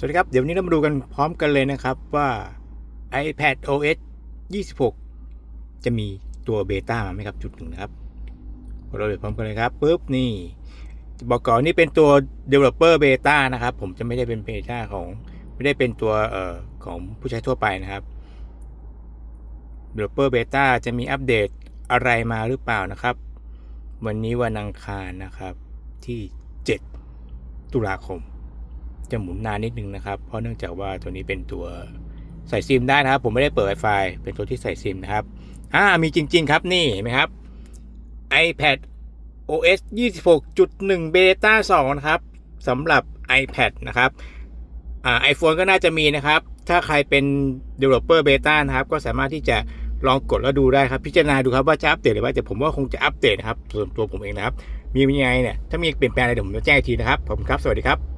สวัสดีครับ เดี๋ยววันนี้เรามาดูกันพร้อมกันเลยนะครับว่า iPad OS 26 จะมีตัวเบต้ามาไหมครับจุดหนึ่งนะครับเราไปพร้อมกันเลยครับปุ๊บนี่บอกก่อนนี่เป็นตัว developer beta นะครับ ผมจะไม่ได้เป็นเบต้าของไม่ได้เป็นตัวเอ่อของผู้ใช้ทั่วไปนะครับ developer beta จะมีอัปเดตอะไรมาหรือเปล่านะครับ วันนี้วันอังคารนะครับที่ 7 ตุลาคม จะหมุนนานนิดนึงนะครับ เพราะเนื่องจากว่าตัวนี้เป็นตัวใส่ซิมได้นะครับ ผมไม่ได้เปิด Wi-Fi เป็นตัวที่ใส่ซิมนะครับอ่ามีจริง ๆ ครับนี่เห็นไหมครับ iPad OS 26.1 Beta 2 นะครับสำหรับ iPad นะครับอ่า iPhone ก็น่าจะมีนะครับ ถ้าใครเป็น Developer Beta นะครับ ก็สามารถที่จะลองกดแล้วดูได้ครับ พิจารณาดูครับว่าจะอัปเดตหรือว่าแต่ผมว่าคงจะอัปเดตนะครับส่วนตัวผมเองนะครับ มียังไงเนี่ยถ้ามีเปลี่ยนแปลงอะไรเดี๋ยวผมจะแจ้งทีนะครับผมครับ สวัสดีครับ